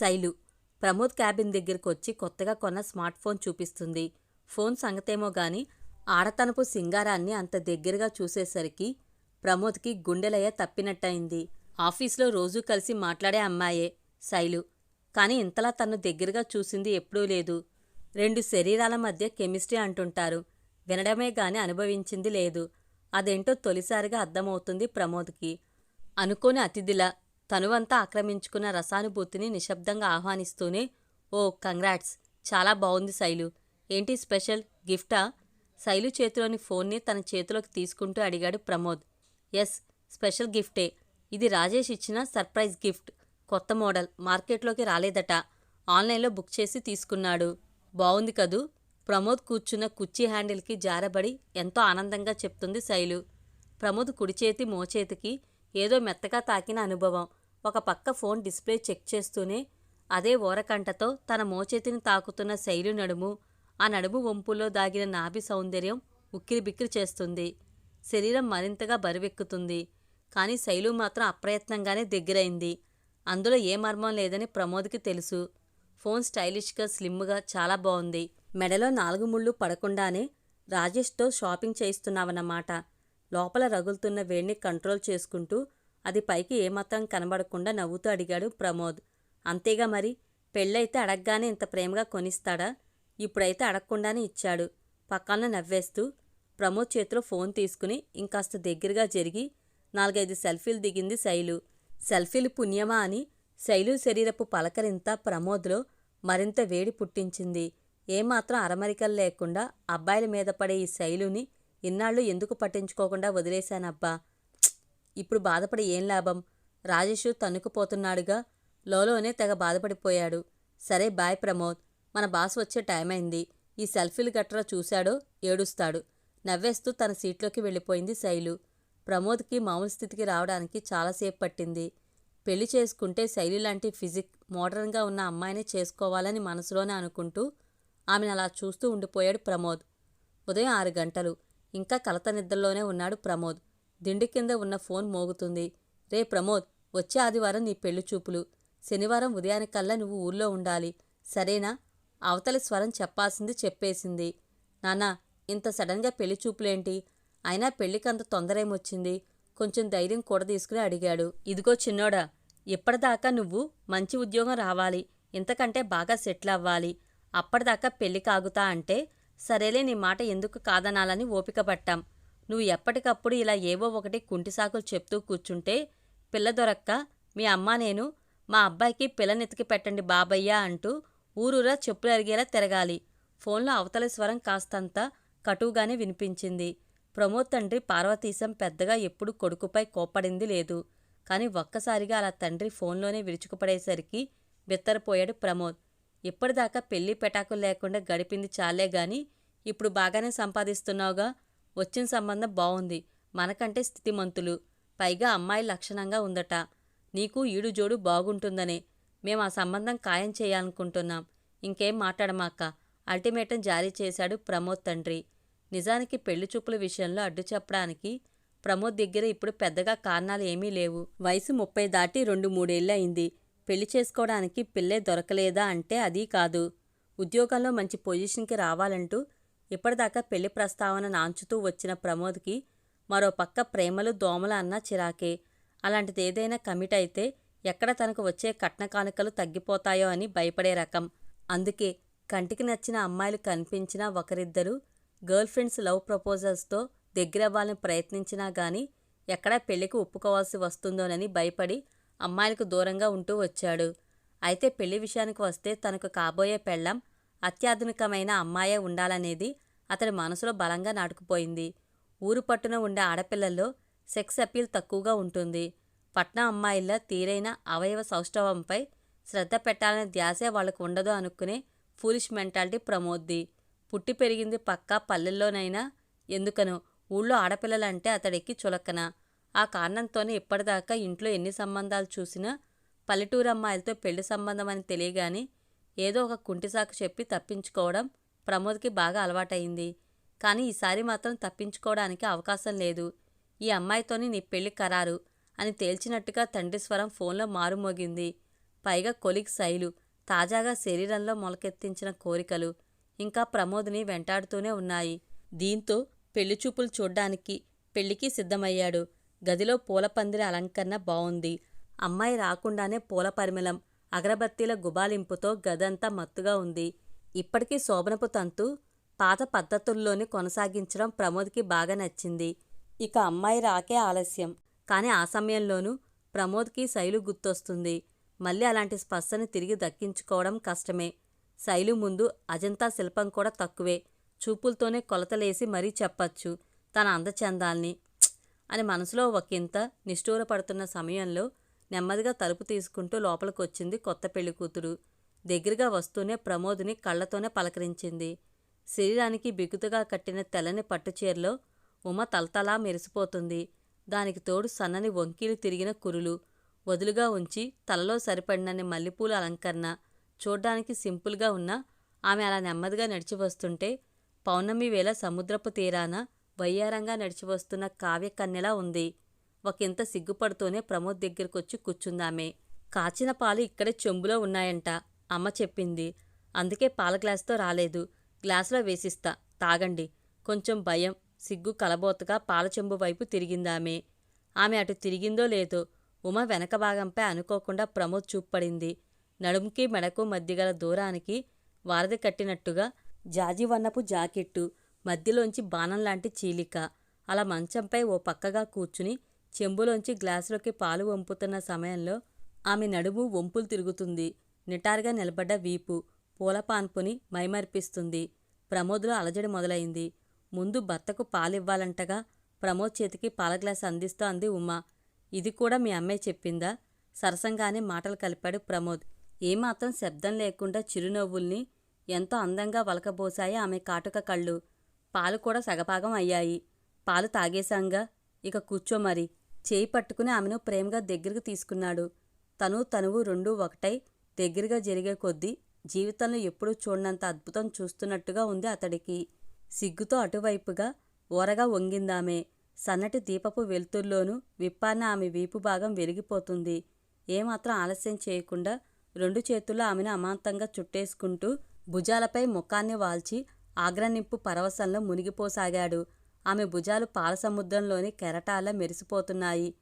Shailu. Pramod cabin దగ్గరకు వచ్చి కొత్తగా కొన్న స్మార్ట్ ఫోన్ చూపిస్తుంది. ఫోన్ సంగతేమో గాని ఆడతనపు సింగారాన్ని అంత దగ్గరగా చూసేసరికి ప్రమోద్కి గుండెలయ్య తప్పినట్టయింది. ఆఫీస్లో రోజూ కలిసి మాట్లాడే అమ్మాయే శైలు. కానీ ఇంతలా తన్ను దగ్గరగా చూసింది ఎప్పుడూ లేదు. రెండు శరీరాల మధ్య కెమిస్ట్రీ అంటుంటారు. వినడమే గాని అనుభవించింది లేదు. అదేంటో తొలిసారిగా అర్థమవుతుంది ప్రమోద్కి. అనుకోని అతిథిలా తనువంతా ఆక్రమించుకున్న రసానుభూతిని నిశ్శబ్దంగా ఆహ్వానిస్తూనే ఓ కంగ్రాట్స్! చాలా బాగుంది శైలు. ఏంటి స్పెషల్? గిఫ్టా? శైలు చేతిలోని ఫోన్ని తన చేతిలోకి తీసుకుంటూ అడిగాడు ప్రమోద్. Yes special గిఫ్టే. ఇది రాజేష్ ఇచ్చిన సర్ప్రైజ్ గిఫ్ట్. కొత్త మోడల్. మార్కెట్లోకి రాలేదట. ఆన్లైన్లో బుక్ చేసి తీసుకున్నాడు. బాగుంది కదూ? ప్రమోద్ కూర్చున్న కుర్చీ హ్యాండిల్కి జారబడి ఎంతో ఆనందంగా చెప్తుంది శైలు. ప్రమోద్ కుడి చేతి మోచేతికి ఏదో మెత్తగా తాకిన అనుభవం. ఒక పక్క ఫోన్ డిస్ప్లే చెక్ చేస్తూనే అదే ఓరకంటతో తన మోచేతిని తాకుతున్న శైలు నడుము ఆ నడుము వంపులో దాగిన నాభి సౌందర్యం ఉక్కిరిబిక్కిరి చేస్తుంది. శరీరం మరింతగా బరువెక్కుతుంది. కానీ శైలు మాత్రం అప్రయత్నంగానే దగ్గరైంది. అందులో ఏ మర్మం లేదని ప్రమోద్కి తెలుసు. ఫోన్ స్టైలిష్గా స్లిమ్గా చాలా బాగుంది మెడలో నాలుగు ముళ్ళు పడకుండానే రాజేష్తో షాపింగ్ చేయిస్తున్నావన్నమాట. లోపల రగులుతున్న వేడిని కంట్రోల్ చేసుకుంటూ అది పైకి ఏమాత్రం కనబడకుండా నవ్వుతూ అడిగాడు ప్రమోద్. అంతేగా మరి? పెళ్ళైతే అడగగానే ఇంత ప్రేమగా కొనిస్తాడా? ఇప్పుడైతే అడగకుండానే ఇచ్చాడు. పక్కన నవ్వేస్తూ ప్రమోద్ చేతిలో ఫోన్ తీసుకుని ఇంకాస్త దగ్గరగా జరిగి నాలుగైదు సెల్ఫీలు దిగింది శైలు. సెల్ఫీలు పుణ్యమా అని శైలు శరీరపు పలకరింత ప్రమోద్లో మరింత వేడి పుట్టించింది. ఏమాత్రం అరమరికలు లేకుండా అబ్బాయిల మీద పడే ఈ శైలుని ఇన్నాళ్ళు ఎందుకు పట్టించుకోకుండా వదిలేశానబ్బా? ఇప్పుడు బాధపడి ఏం లాభం? రాజేషు తన్నుకుపోతున్నాడుగా. లోలోనే తెగ బాధపడిపోయాడు. సరే బాయ్ ప్రమోద్. మన బాస్ వచ్చే టైం అయింది ఈ సెల్ఫీలు గట్రా చూశాడో ఏడుస్తాడు. నవ్వేస్తూ తన సీట్లోకి వెళ్ళిపోయింది శైలు. ప్రమోద్కి మామూలు స్థితికి రావడానికి చాలాసేపు పట్టింది. పెళ్ళి చేసుకుంటే శైలి లాంటి ఫిజిక్ మోడర్న్గా ఉన్న అమ్మాయిని చేసుకోవాలని మనసులోనే అనుకుంటూ ఆమెను అలా చూస్తూ ఉండిపోయాడు ప్రమోద్. ఉదయం ఆరు గంటలు. ఇంకా కలత నిద్రలోనే ఉన్నాడు ప్రమోద్. దిండి కింద ఉన్న ఫోన్ మోగుతుంది. రే ప్రమోద్ వచ్చే ఆదివారం నీ పెళ్ళి చూపులు. శనివారం ఉదయానికల్లా నువ్వు ఊర్లో ఉండాలి. సరేనా? అవతలి స్వరం చెప్పాల్సింది చెప్పేసింది. నాన్నా ఇంత సడన్గా పెళ్ళి చూపులేంటి? అయినా పెళ్ళికంత తొందరేమొచ్చింది? కొంచెం ధైర్యం కూడా తీసుకుని అడిగాడు. ఇదిగో చిన్నోడా ఇప్పటిదాకా నువ్వు మంచి ఉద్యోగం రావాలి. ఇంతకంటే బాగా సెటిల్ అవ్వాలి. అప్పటిదాకా పెళ్ళి కాగుతా అంటే సరేలే నీ మాట ఎందుకు కాదనాలని ఓపిక పట్టాం. నువ్వు ఎప్పటికప్పుడు ఇలా ఏవో ఒకటి కుంటి సాకులు చెప్తూ కూర్చుంటే పిల్ల దొరక్క మీ అమ్మ నేను మా అబ్బాయికి పిల్లనెతికి పెట్టండి బాబయ్య అంటూ ఊరూరా చెప్పులు అరిగేలా తిరగాలి. ఫోన్లో అవతల స్వరం కాస్తంత కటువుగానే వినిపించింది. ప్రమోద్ తండ్రి పార్వతీశం పెద్దగా ఎప్పుడు కొడుకుపై కోప్పడింది లేదు. కానీ ఒక్కసారిగా అలా తండ్రి ఫోన్లోనే విరుచుకుపడేసరికి బిత్తరపోయాడు ప్రమోద్. ఇప్పటిదాకా పెళ్ళి పెటాకులు లేకుండా గడిపింది చాలే గాని ఇప్పుడు బాగానే సంపాదిస్తున్నావుగా. వచ్చిన సంబంధం బావుంది. మనకంటే స్థితిమంతులు. పైగా అమ్మాయి లక్షణంగా ఉందట. నీకు ఈడు జోడు బాగుంటుందనే. మేం ఆ సంబంధం ఖాయం చేయాలనుకుంటున్నాం. ఇంకేం మాట్లాడమాక. అల్టిమేటం జారీ చేశాడు ప్రమోద్ తండ్రి. నిజానికి పెళ్ళి చూపుల విషయంలో అడ్డు చెప్పడానికి ప్రమోద్ దగ్గర ఇప్పుడు పెద్దగా కారణాలు ఏమీ లేవు. వయసు ముప్పై దాటి రెండు మూడేళ్ళు అయింది. పెళ్ళి చేసుకోవడానికి పిల్లే దొరకలేదా అంటే అదీ కాదు. ఉద్యోగంలో మంచి పొజిషన్కి రావాలంటూ ఇప్పటిదాకా పెళ్ళి ప్రస్తావన నాంచుతూ వచ్చిన ప్రమోద్కి మరోపక్క ప్రేమలు దోమల అన్న చిరాకే. అలాంటిది ఏదైనా కమిట్ అయితే ఎక్కడ తనకు వచ్చే కట్న కానుకలు తగ్గిపోతాయో అని భయపడే రకం. అందుకే కంటికి నచ్చిన అమ్మాయిలు కనిపించినా ఒకరిద్దరు గర్ల్ ఫ్రెండ్స్ లవ్ ప్రపోజల్స్తో దగ్గరవ్వాలని ప్రయత్నించినా గానీ ఎక్కడా పెళ్ళికి ఒప్పుకోవాల్సి వస్తుందోనని భయపడి అమ్మాయిలకు దూరంగా ఉంటూ వచ్చాడు. అయితే పెళ్ళి విషయానికి వస్తే తనకు కాబోయే పెళ్ళం అత్యాధునికమైన అమ్మాయే ఉండాలనేది అతడి మనసులో బలంగా నాటుకుపోయింది. ఊరు పట్టున ఉండే ఆడపిల్లల్లో సెక్స్ అపీల్ తక్కువగా ఉంటుంది. పట్నం అమ్మాయిల్లా తీరైన అవయవ సౌష్ఠవంపై శ్రద్ధ పెట్టాలనే ధ్యాసే వాళ్ళకు ఉండదు అనుకునే ఫూలిష్ మెంటాలిటీ ప్రమోద్ది. పుట్టి పెరిగింది పక్కా పల్లెల్లోనైనా ఎందుకనో? ఊళ్ళో ఆడపిల్లలంటే అతడికి చులకన. ఆ కారణంతోనే ఇప్పటిదాకా ఇంట్లో ఎన్ని సంబంధాలు చూసినా పల్లెటూరు అమ్మాయిలతో పెళ్ళి సంబంధం అని తెలియగానే ఏదో ఒక కుంటిసాకు చెప్పి తప్పించుకోవడం ప్రమోద్కి బాగా అలవాటయింది. కానీ ఈసారి మాత్రం తప్పించుకోవడానికి అవకాశం లేదు. ఈ అమ్మాయితోని నీ పెళ్ళి ఖరారు అని తేల్చినట్టుగా తండ్రి స్వరం ఫోన్లో మారుమోగింది. పైగా కొలిక్ శైలు తాజాగా శరీరంలో మొలకెత్తించిన కోరికలు ఇంకా ప్రమోద్ని వెంటాడుతూనే ఉన్నాయి. దీంతో పెళ్ళి చూపులు చూడ్డానికి పెళ్ళికి సిద్ధమయ్యాడు. గదిలో పూల పందిరి అలంకరణ బాగుంది అమ్మాయి రాకుండానే పూల పరిమళం అగరబత్తీల గుబాలింపుతో గదంతా మత్తుగా ఉంది. ఇప్పటికీ శోభనపు తంతు పాత పద్ధతుల్లోనే కొనసాగించడం ప్రమోద్కి బాగా నచ్చింది. ఇక అమ్మాయి రాకే ఆలస్యం. కానీ ఆ సమయంలోనూ ప్రమోద్కి శైలు గుర్తొస్తుంది. మళ్ళీ అలాంటి స్పర్శని తిరిగి దక్కించుకోవడం కష్టమే. శైలు ముందు అజంతా శిల్పం కూడా తక్కువే. చూపులతోనే కొలతలేసి మరీ చెప్పచ్చు. తన అందచందాల్ని. అని మనసులో ఒకంత నిష్ఠూరపడుతున్న సమయంలో నెమ్మదిగా తలుపు తీసుకుంటూ లోపలికొచ్చింది కొత్త పెళ్ళి కూతురు. దగ్గరగా వస్తూనే ప్రమోద్ని కళ్ళతోనే పలకరించింది. శరీరానికి బిగుతుగా కట్టిన తెల్లని పట్టుచీరలో ఉమ తలతలా మెరిసిపోతుంది. దానికి తోడు సన్నని వంకీలు తిరిగిన కురులు. వదులుగా ఉంచి తలలో సరిపడినన్ని మల్లెపూల అలంకరణ. చూడ్డానికి సింపుల్గా ఉన్న ఆమె అలా నెమ్మదిగా నడిచి వస్తుంటే పౌర్ణమి వేళ సముద్రపు తీరాన వయ్యారంగా నడిచి వస్తున్న కావ్యకన్యలా ఉంది. ఒకంత సిగ్గుపడుతూనే ప్రమోద్ దగ్గరకొచ్చి కూర్చుందామే. కాచిన పాలు ఇక్కడే చెంబులో ఉన్నాయంట అమ్మ చెప్పింది. అందుకే పాల గ్లాసుతో రాలేదు. గ్లాసులో వేసిస్తా తాగండి. కొంచెం భయం సిగ్గు కలబోతగా పాల చెంబు వైపు తిరిగిందామె. ఆమె అటు తిరిగిందో లేదో ఉమ వెనక భాగంపై అనుకోకుండా ప్రమోద్ చూప్పడింది నడుముకి మెడకు మధ్యగల దూరానికి వారధి కట్టినట్టుగా జాజివన్నపు జాకెట్టు మధ్యలోంచి బాణం లాంటి చీలిక అలా మంచంపై ఓ పక్కగా కూర్చుని చెంబులోంచి గ్లాసులోకి పాలు వంపుతున్న సమయంలో ఆమె నడుము వంపులు తిరుగుతుంది. నిటారుగా నిలబడ్డ వీపు పూలపాన్పుని మైమర్పిస్తుంది. ప్రమోద్లో అలజడి మొదలైంది. ముందు భర్తకు పాలివ్వాలంటగా ప్రమోద్ చేతికి పాల గ్లాస్ అందిస్తూ అంది ఉమా. ఇది కూడా మీ అమ్మాయి చెప్పిందా? సరసంగానే మాటలు కలిపాడు ప్రమోద్. ఏమాత్రం శబ్దం లేకుండా చిరునవ్వుల్ని ఎంతో అందంగా వలకబోసాయి ఆమె కాటుక కళ్ళు. పాలు కూడా సగభాగం అయ్యాయి. పాలు తాగేశాంగా. ఇక కూర్చో మరి. చేయి పట్టుకుని ఆమెను ప్రేమగా దగ్గరకు తీసుకున్నాడు. తను తనువు రెండూ ఒకటై దగ్గరగా జరిగే కొద్దీ జీవితంలో ఎప్పుడూ చూడనంత అద్భుతం చూస్తున్నట్టుగా ఉంది అతడికి. సిగ్గుతో అటువైపుగా ఓరగా వంగిందామె. సన్నటి దీపపు వెలుతుర్లోనూ విప్పాన ఆమె వీపు భాగం వెలిగిపోతుంది. ఏమాత్రం ఆలస్యం చేయకుండా రెండు చేతుల్లో ఆమెను అమాంతంగా చుట్టేసుకుంటూ భుజాలపై ముఖాన్ని వాల్చి ఆగ్రనింపు పరవశంలో మునిగిపోసాగాడు. ఆమె భుజాలు పాలసముద్రంలోని కెరటాల మెరిసిపోతున్నాయి.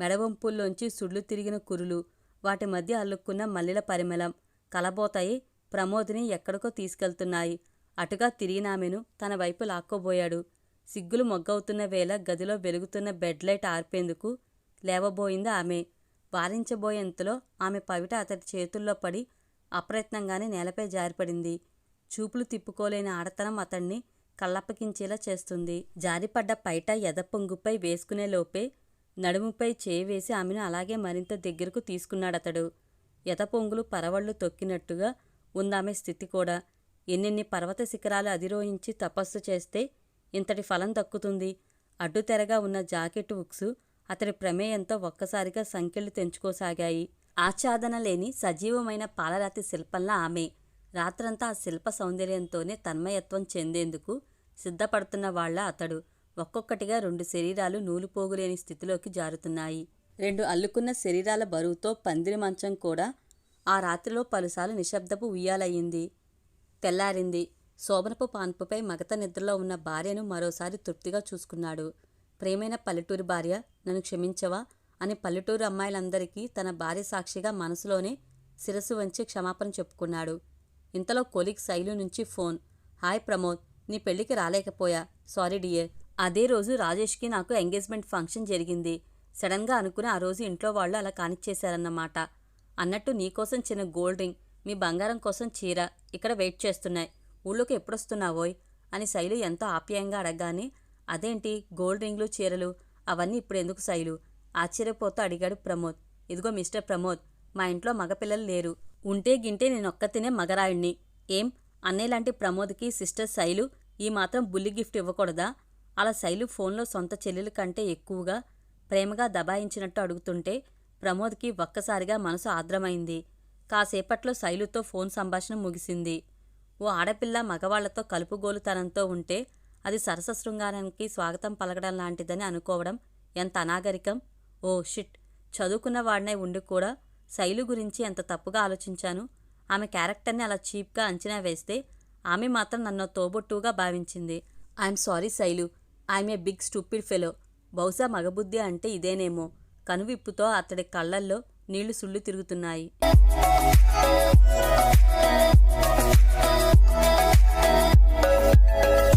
మెడవంపుల్లోంచి సుళ్ళు తిరిగిన కురులు వాటి మధ్య అల్లుక్కున్న మల్లెల పరిమళం కలబోతాయి ప్రమోద్ని ఎక్కడికో తీసుకెళ్తున్నాయి. అటుగా తిరిగినామెను తన వైపు లాక్కోబోయాడు. సిగ్గులు మొగ్గవుతున్న వేళ గదిలో వెలుగుతున్న బెడ్ లైట్ ఆర్పేందుకు లేవబోయింది ఆమె. వారించబోయేంతలో ఆమె పవిట అతడి చేతుల్లో పడి అప్రయత్నంగానే నేలపై జారిపడింది. చూపులు తిప్పుకోలేని ఆడతనం అతన్ని కళ్ళప్పగించేలా చేస్తుంది. జారిపడ్డ పైట ఎదపొంగుపై వేసుకునే లోపే నడుముపై చేయి వేసి ఆమెను అలాగే మరింత దగ్గరకు తీసుకున్నాడతడు. ఎదపొంగులు పరవళ్ళు తొక్కినట్టుగా ఉందామె స్థితి కూడా. ఎన్నెన్ని పర్వత శిఖరాలు అధిరోహించి తపస్సు చేస్తే ఇంతటి ఫలం దక్కుతుంది. అడ్డుతెరగా ఉన్న జాకెట్ ఉక్సు అతడి ప్రమేయంతో ఒక్కసారిగా సంకెళ్ళు తెంచుకోసాగాయి. ఆచ్ఛాదన లేని సజీవమైన పాలరాతి శిల్పంలా ఆమె రాత్రంతా ఆ శిల్ప సౌందర్యంతోనే తన్మయత్వం చెందేందుకు సిద్ధపడుతున్న వాళ్ళ అతడు ఒక్కొక్కటిగా రెండు శరీరాలు నూలుపోగులేని స్థితిలోకి జారుతున్నాయి. రెండు అల్లుకున్న శరీరాల బరువుతో పందిరి మంచం కూడా ఆ రాత్రిలో పలుసార్లు నిశ్శబ్దపు ఉయ్యాలయ్యింది. తెల్లారింది. శోభనపు పాన్పుపై మగత నిద్రలో ఉన్న భార్యను మరోసారి తృప్తిగా చూసుకున్నాడు. ప్రేమైన పల్లెటూరి భార్య నన్ను క్షమించవా? అని పల్లెటూరు అమ్మాయిలందరికీ తన భార్య సాక్షిగా మనసులోనే శిరస్సు వంచి క్షమాపణ చెప్పుకున్నాడు. ఇంతలో కొలిక్ శైలు నుంచి ఫోన్. హాయ్ ప్రమోద్. నీ పెళ్ళికి రాలేకపోయా? Sorry dear. అదే రోజు రాజేష్కి నాకు ఎంగేజ్మెంట్ ఫంక్షన్ జరిగింది. సడన్గా అనుకుని ఆ రోజు ఇంట్లో వాళ్ళు అలా కానిచ్చేశారన్నమాట. అన్నట్టు నీకోసం చిన్న గోల్డ్ రింగ్ మీ బంగారం కోసం చీర ఇక్కడ వెయిట్ చేస్తున్నాయి. ఊళ్ళోకి ఎప్పుడొస్తున్నావోయ్? అని శైలు ఎంతో ఆప్యాయంగా అడగగానే అదేంటి? గోల్డ్ రింగ్లు చీరలు? అవన్నీ ఇప్పుడు ఎందుకు శైలు? ఆశ్చర్యపోతూ అడిగాడు ప్రమోద్. ఇదిగో మిస్టర్ ప్రమోద్ మా ఇంట్లో మగపిల్లలు లేరు. ఉంటే గింటే నేనొక్కతినే మగరాయుణ్ణి. ఏం? అన్నయ్యలాంటి ప్రమోద్కి సిస్టర్ శైలు ఈ మాత్రం బుల్లి గిఫ్ట్ ఇవ్వకూడదా? అలా శైలు ఫోన్లో సొంత చెల్లెల కంటే ఎక్కువగా ప్రేమగా దబాయించినట్టు అడుగుతుంటే ప్రమోద్కి ఒక్కసారిగా మనసు ఆర్ద్రమైంది. కాసేపట్లో శైలుతో ఫోన్ సంభాషణ ముగిసింది. ఓ ఆడపిల్ల మగవాళ్ళతో కలుపుగోలుతనంతో ఉంటే అది సరస శృంగారానికి స్వాగతం పలకడం లాంటిదని అనుకోవడం ఎంత అనాగరికం? Oh shit! చదువుకున్న వాడినై ఉండి కూడా శైలు గురించి ఎంత తప్పుగా ఆలోచించాను? ఆమె క్యారెక్టర్ని అలా చీప్గా అంచనా వేస్తే ఆమె మాత్రం నన్ను తోబొట్టుగా భావించింది. I'm sorry Shailu. I'm a big stupid fellow. బహుశా మగబుద్ధి అంటే ఇదేనేమో. కనువిప్పుతో అతడి కళ్ళల్లో నీళ్ళు సుళ్ళు తిరుగుతున్నాయి.